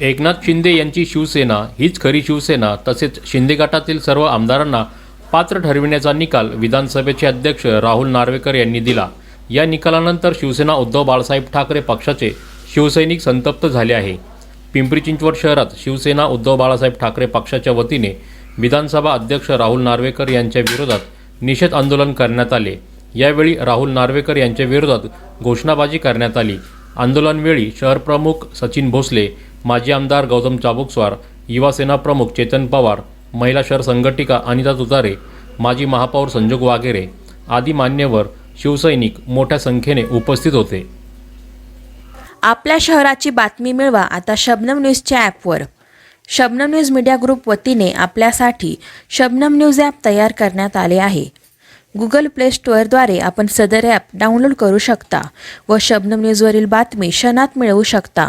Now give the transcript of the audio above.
एकनाथ शिंदे यांची शिवसेना हीच खरी शिवसेना तसेच शिंदे गटातील सर्व आमदारांना पात्र ठरविण्याचा निकाल विधानसभेचे अध्यक्ष राहुल नार्वेकर यांनी दिला. या निकालानंतर शिवसेना उद्धव बाळासाहेब ठाकरे पक्षाचे शिवसैनिक संतप्त झाले आहे. पिंपरी चिंचवड शहरात शिवसेना उद्धव बाळासाहेब ठाकरे पक्षाच्या वतीने विधानसभा अध्यक्ष राहुल नार्वेकर यांच्या विरोधात निषेध आंदोलन करण्यात आले. यावेळी राहुल नार्वेकर यांच्या विरोधात घोषणाबाजी करण्यात आली. आंदोलनवेळी शहरप्रमुख सचिन भोसले माजी आमदार गौतम चाबुकस्वार युवासेना प्रमुख चेतन पवार महिला शहर संघटिका अनिता तुतारे माजी महापौर संजोग वाघेरे आदी मान्यवर शिवसैनिक मोठ्या संख्येने उपस्थित होते. आपल्या शहराची बातमी मिळवा आता शबनम न्यूजच्या ॲपवर. शबनम न्यूज मीडिया ग्रुप वतीने आपल्यासाठी शबनम न्यूज ॲप तयार करण्यात आले आहे. गुगल प्ले स्टोअरद्वारे आपण सदर ॲप डाउनलोड करू शकता व शबनम न्यूजवरील बातमी क्षणात मिळवू शकता.